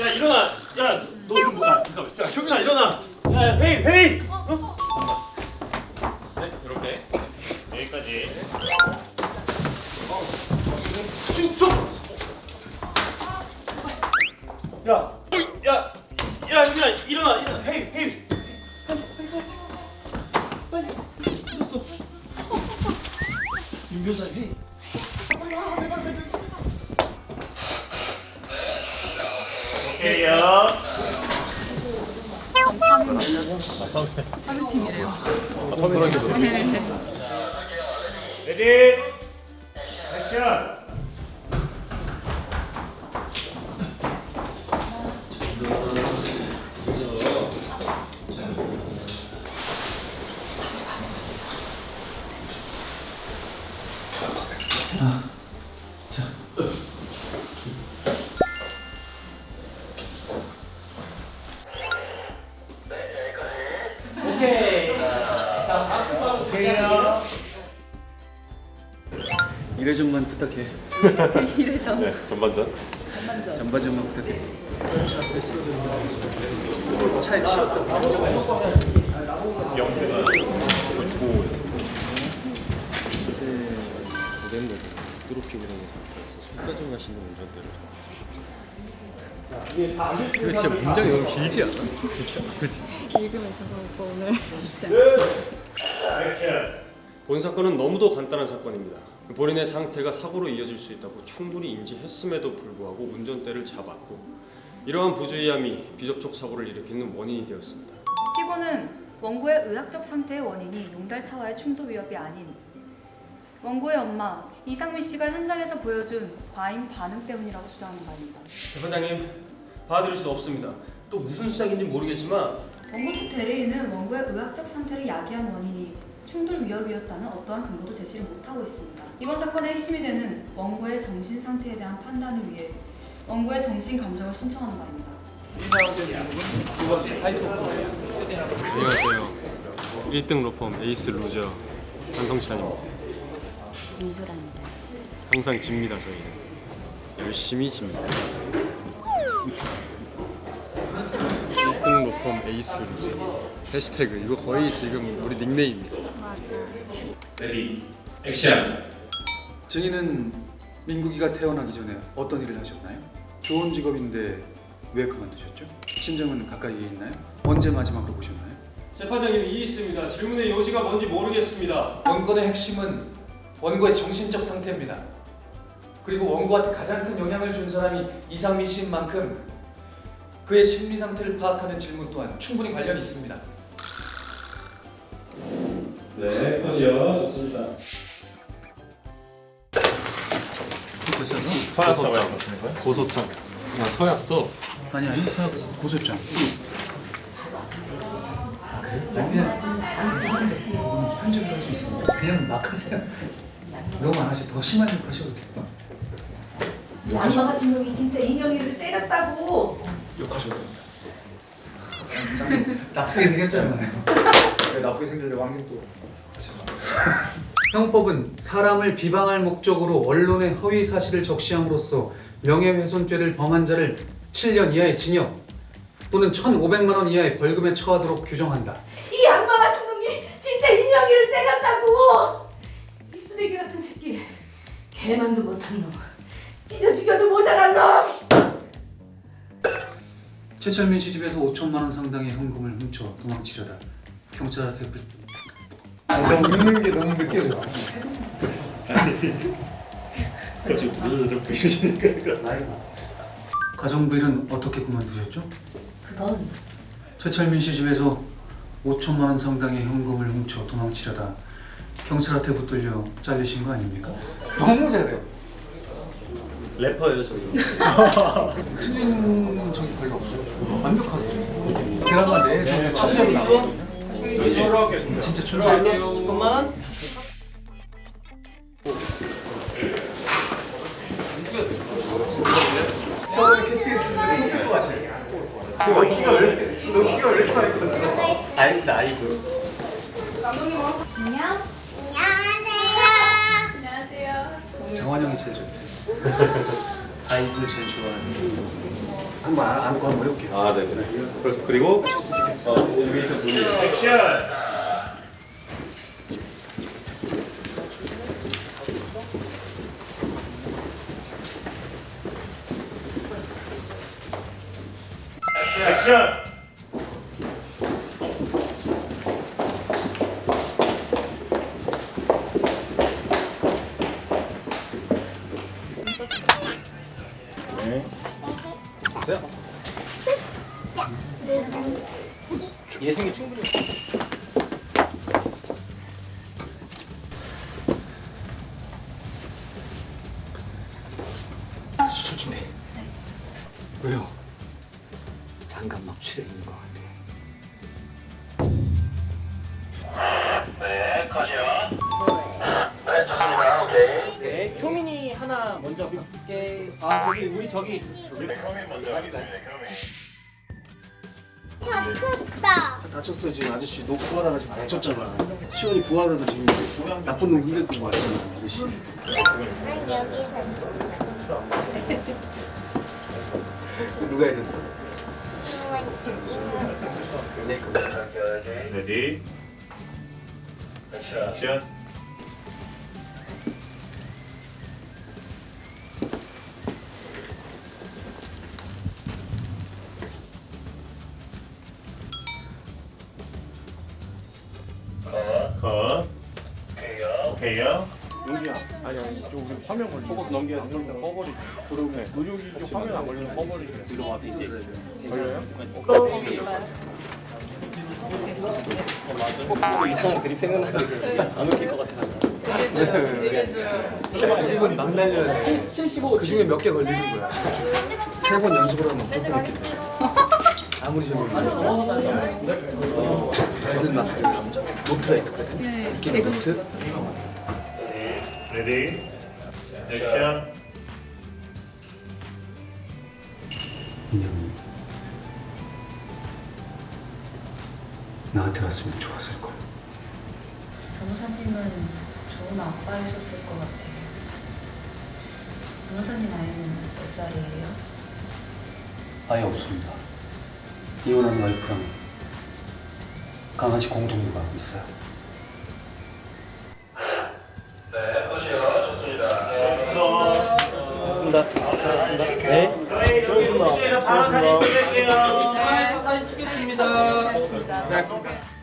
야 일어나. 야너좀 뭐야? 잠깐만. 야 형준아 일어나. 야 야, 회의 회의. 어? 네 이렇게 여기까지. 충성. 오케이요. 팀이래요. 레디. 액션. 이래좀만 부탁해. 이래전. 네, 전반전. 전바좀만 부탁해. 차에 치웠다. 영대가 보호했어. 그때 고된 드로핑이라는 상태에서 술까지 마시는 운전대를. 근데 진짜 문장이 너무 길지 않아? 진짜? 그치? 읽으면서 오빠 오늘 진짜. 본 사건은 너무도 간단한 사건입니다. 본인의 상태가 사고로 이어질 수 있다고 충분히 인지했음에도 불구하고 운전대를 잡았고 이러한 부주의함이 비접촉 사고를 일으키는 원인이 되었습니다. 피고는 원고의 의학적 상태의 원인이 용달차와의 충돌 위협이 아닌 원고의 엄마 이상미 씨가 현장에서 보여준 과잉 반응 때문이라고 주장하는 바입니다. 재판장님 봐드릴 수 없습니다. 또 무슨 수작인지 모르겠지만 원고 측 대리인은 원고의 의학적 상태를 야기한 원인이 충돌 위협이었다는 어떠한 근거도 제시를 못하고 있습니다. 이번 사건의 핵심이 되는 원고의 정신 상태에 대한 판단을 위해 원고의 정신 감정을 신청하는 바입니다. 두 번째 하이퍼포예요. 안녕하세요. 1등 로펌 에이스 루저 한성찬입니다. 민소라입니다. 항상 집니다 저희는 열심히 집니다 1등 로펌 에이스 루저 해시태그 이거 거의 지금 우리 닉네임 입니다 레디. 액션. 증인은 민국이가 태어나기 전에 어떤 일을 하셨나요? 좋은 직업인데 왜 그만두셨죠? 친정은 가까이에 있나요? 언제 마지막으로 보셨나요? 재판장님 이 있습니다 질문의 요지가 뭔지 모르겠습니다 원고의 핵심은 원고의 정신적 상태입니다. 그리고 원고한테 가장 큰 영향을 준 사람이 이상미 씨인 만큼 그의 심리 상태를 파악하는 질문 또한 충분히 관련이 있습니다. 네, 컷이요. 좋습니다. 서약서 고소장 나 서약서 아니 아니 서약서 고소장. 그냥 편집을 할 수 있습니다. 그냥 막 하세요. 너무 안 하시 더 심한 욕 하셔도 돼요. 악마 같은 놈이 진짜 인형이를 때렸다고. 욕하셔도 됩니다. 나쁘게 생겼잖아요. 왜 나쁘게 생길래 왕님 또 형법은 사람을 비방할 목적으로 언론에 허위 사실을 적시함으로써 명예훼손죄를 범한 자를 7년 이하의 징역 또는 1,500만 원 이하의 벌금에 처하도록 규정한다. 이 악마 같은 놈이 진짜 인형이를 때렸다고. 이 쓰레기 같은 새끼. 개만도 못한 놈. 찢어 죽여도 모자란 놈. 최철민 씨 집에서 5천만 원 상당의 현금을 훔쳐 도망치려다 경찰한테 불... 웃는 게 너무 느껴져. 갑자기 눈을 좀 부시니까. 가정부일은 어떻게 그만두셨죠? 그건 최철민 씨 집에서 5천만 원 상당의 현금을 훔쳐 도망치려다 경찰한테 붙들려 잘리신 거 아닙니까? 너무 잘해요. 래퍼예요, 저희. 틀린 적이 별로 없어요. 완벽하게. 드라마 내에서 천재로 나와요. 진짜 천재예요. 잠깐만. 처음에 캐스팅했을 때 컸을 것 같아요. 너 키가 왜 이렇게, 너 키가 왜 이렇게 많이 컸어? 아닙니다, 아이고. 안녕. 안녕하세요. 안녕하세요. 정환 형이 제일 좋대. 아이들 제일 좋아하는. 한번 안- 안고 한번 해볼게요. 아, 네, 네. 그리고 어, 여기 좀 돌리고. 액션. 액션. 예승이 충분히. 술 준비. 왜요? 잠깐 막 취해 있는 것 하나 먼저 볼게. 아, 저기 우리 저기 다쳤어 지금 아저씨 너 구하다가 지금 다쳤잖아 시원이 구하다가 지금 나쁜 놈 힘들던 거 알잖아 아저씨 난 여기 잠시 누가 해줬어? 레디. 액션. 오케이요. 여기야. 아니 아니 저 우리 화면 걸리. 포커스 넘겨야 돼. 형 꺼버리. 그러네. 의료기 쪽 화면 안 걸리면 꺼버리. 이거 와서 이제 걸려요? 이상한 그림 생각나는데 안 웃길 것 같아. 그림은 막 날려야 돼. 75. 그 중에 몇 개 걸리는 거야. 세 번 연습을 하면 조금 이렇게 돼. 아무리 좀 애들 막 있거든. 네. 노트. 레디. 액션. 인형이 나한테 왔으면 좋았을 걸. 변호사님은 좋은 아빠이셨을 것 같아요. 변호사님 아이는 몇 살이에요? 아예 없습니다. 이혼한 와이프랑 강아지 공동육아 있어요. 좋습니다. 잘했습니다. 네. 저희 바로 사진 찍을게요. 사진 찍겠습니다. 고맙습니다.